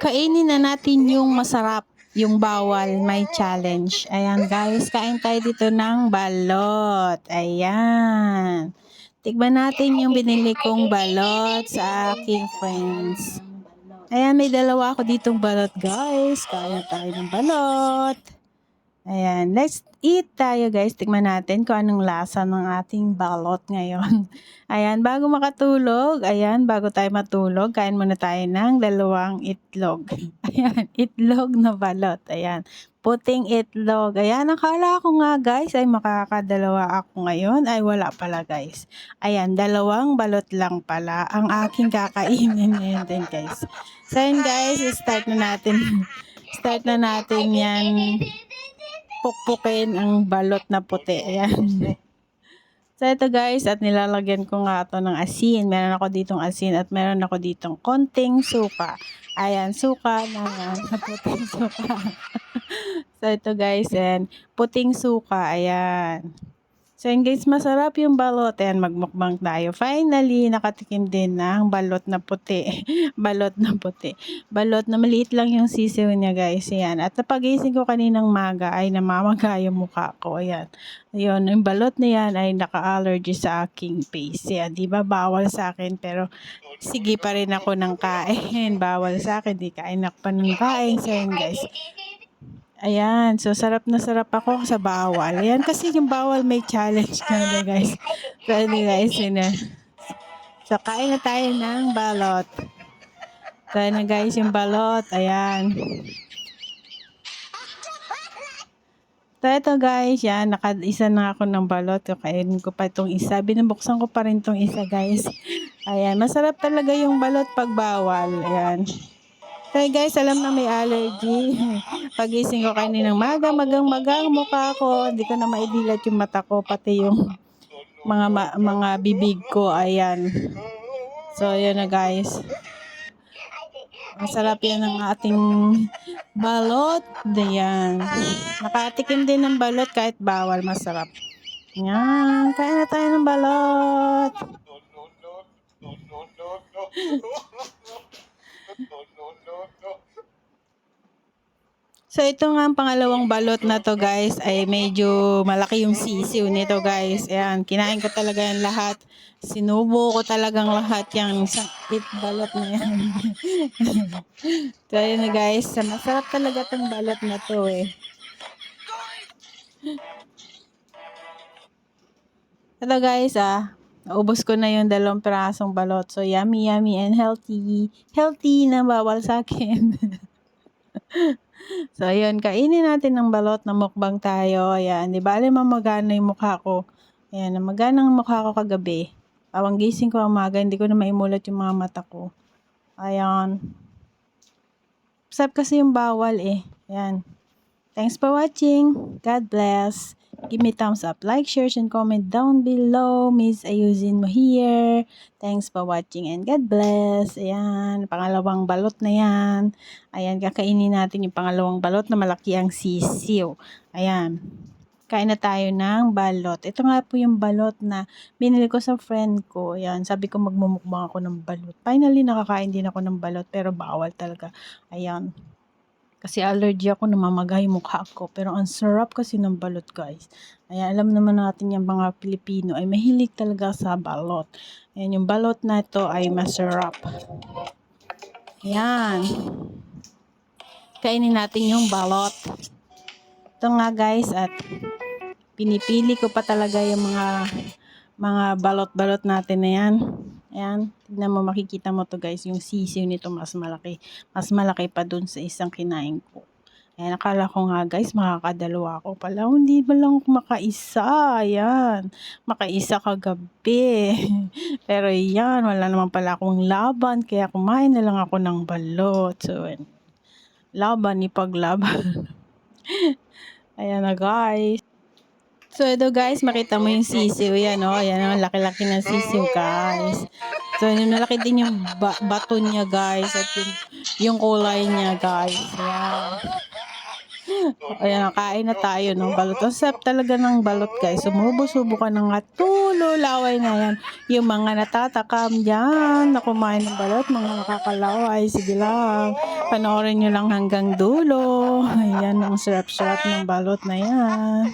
Kainin na natin yung masarap, yung bawal, may challenge. Ayan guys, kain tayo dito ng balot. Ayan. Tikman natin yung binili kong balot sa aking friends. Ayan, may dalawa ako ditong balot guys. Kaya tayo ng balot. Ayan, let's eat tayo guys. Tikman natin kung anong lasa ng ating balot ngayon. Ayan, bago makatulog, ayan, bago tayo matulog, kain muna tayo ng dalawang itlog. Ayan, itlog na balot. Ayan, puting itlog. Ayan, nakala ko nga guys ay makakadalawa ako ngayon. Ay wala pala guys. Ayan, dalawang balot lang pala ang aking kakainin ngayon din guys. So yun guys, start na natin. Start na natin yan pukpukin ang balot na puti. Ayan. So ito guys, at nilalagyan ko nga ito ng asin. Meron ako ditong asin at meron ako ditong konting suka. Ayan, suka na yan. Puting suka. so ito guys, and puting suka. Ayan. So yun guys, masarap yung balot. Ayan, magmukbang tayo. Finally, nakatikim din ng balot na puti. balot na puti. Balot na maliit lang yung sisiw niya guys. Ayan. At napagising ko kaninang maga ay namamaga yung mukha ko. Ayan. Ayun, yung balot na yan ay naka-allergy sa aking face. Ayan, di ba bawal sa akin pero sige pa rin ako ng kain. Bawal sa akin, di kain ako pa ng kain. So yun guys. Ayan, so sarap na sarap ako sa bawal. Ayan, kasi yung bawal may challenge ka na guys. So guys, yun na. So kain na tayo ng balot. So na guys, yung balot. Ayan. So ito guys, yan, naka-isa na ako ng balot. So, kainin ko pa itong isa. Binubuksan ko pa rin itong isa guys. Ayan, masarap talaga yung balot pag bawal. Ayan. Kaya guys, alam na may allergy. Pagising ko kaninang maga, magang magang mukha ko. Hindi ko na maidilat yung mata ko, pati yung mga ma- mga bibig ko. Ayan. So, yun na guys. Masarap yan ang ating balot. Ayan. Nakatikim din ng balot kahit bawal. Masarap. Yan. Kain na tayo ng balot. So ito nga ang pangalawang balot na to guys ay medyo malaki yung sisiw nito guys. Ayan, kinain ko talaga yan lahat. Sinubo ko talagang lahat yung isang it balot na yan. so ayun na guys, masarap talaga tong balot na to eh. Ito guys ah, naubos ko na yung dalawang pirasong balot. So yummy, yummy and healthy. Healthy na bawal sa akin. So, ayun, kainin natin ng balot na mukbang tayo. Ayan, di ba? Alam mamagana yung mukha ko. Ayan, namagana ang mukha ko kagabi. Awang gising ko umaga, hindi ko na maimulat yung mga mata ko. Ayan. Sarap kasi yung bawal eh. Ayan. Thanks for watching. God bless. Give me thumbs up, like, share, and comment down below. Miss Ayusin mo here. Thanks for watching and God bless. Ayan, pangalawang balot na yan. Ayan, kakainin natin yung pangalawang balot na malaki ang sisiw. Ayan. Kain na tayo ng balot. Ito nga po yung balot na binili ko sa friend ko. Ayan, sabi ko magmumukbang ako ng balot. Finally, nakakain din ako ng balot pero bawal talaga. Ayan. Kasi allergy ako, namamagay mukha ko. Pero ang sarap kasi ng balot, guys. Ayan, alam naman natin yung mga Pilipino ay mahilig talaga sa balot. Ayan, yung balot na ito ay masarap. Ayan. Kainin natin yung balot. Ito nga, guys, at pinipili ko pa talaga yung mga mga balot-balot natin na yan. Ayan, tignan mo, makikita mo to guys, yung sisiw nito mas malaki. Mas malaki pa dun sa isang kinain ko. Ayan, nakala ko nga guys, makakadalawa ako pala. Hindi ba lang makaisa? Ayan, makaisa kagabi. Pero yan, wala naman pala akong laban, kaya kumain na lang ako ng balot. So, laban, ipaglaban. Ayan na guys. So, ito guys, makita mo yung sisiw. Yan, oh. Yan, oh. Laki-laki ng sisiw, guys. So, yung malaki din yung ba bato niya, guys. At yung, yung kulay niya, guys. Yan. Ayan, kain na tayo ng balot. Ang sarap talaga ng balot guys. Sumubo-subo ka ng nga tulo, laway na yan. Yung mga natatakam dyan na kumain ng balot, mga nakakalaway, sige lang. Panoorin nyo lang hanggang dulo. Ayan, ang sarap-sarap ng balot na yan.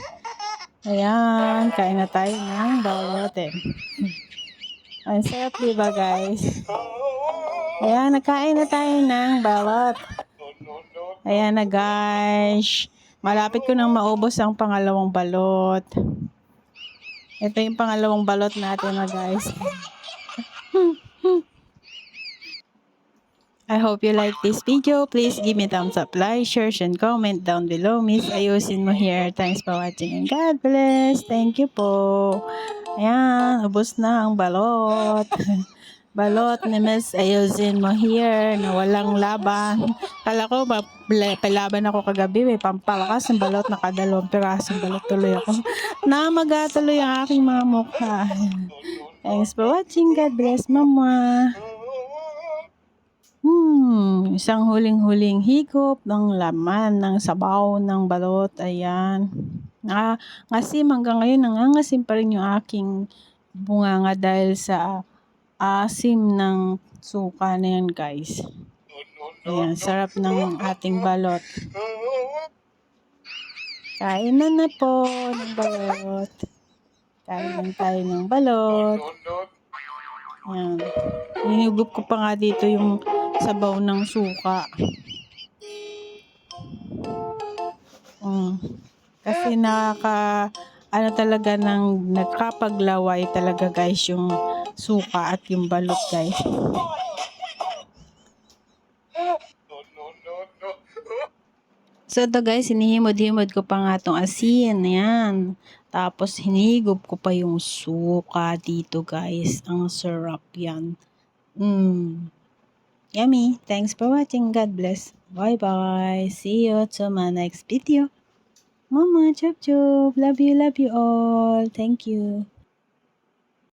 Ayan, kain na tayo ng balot eh. Ang sarap diba guys? Ayan, nagkain na tayo ng balot. Ayan na guys. Malapit ko nang maubos ang pangalawang balot. Ito yung pangalawang balot natin na guys. I hope you like this video. Please give me thumbs up, like, share, and comment down below. Miss Ayusin mo here. Thanks for watching and God bless. Thank you po. Ayan, ubos na ang balot. balot ni Miss Ayusin mo here na walang laban. Kala ko, ba, pala- palaban ako kagabi. May pampalakas ng balot. Nakadalawang pirasong balot tuloy ako. Namaga tuloy ang aking mga mukha. Thanks for watching. God bless, Mama. Hmm, isang huling-huling higop ng laman ng sabaw ng balot. Ayan. Ah, ngasim hanggang ngayon nangangasim pa rin yung aking bunganga dahil sa asim ng suka na yan guys. Ayan, sarap ng ating balot. Kain na na po ng balot. Kain tayo ng balot. Ayan. Hinugup ko pa nga dito yung sabaw ng suka. Mm. Kasi nakaka ano talaga ng nagkapaglaway talaga guys yung suka at yung balot guys. So ito guys, hinihimod-himod ko pa nga tong asin. Ayan. Tapos hinigop ko pa yung suka dito guys. Ang sarap yan. Mm. Yummy. Thanks for watching. God bless. Bye bye. See you to my next video. Mama, chup chup. Love you, love you all. Thank you.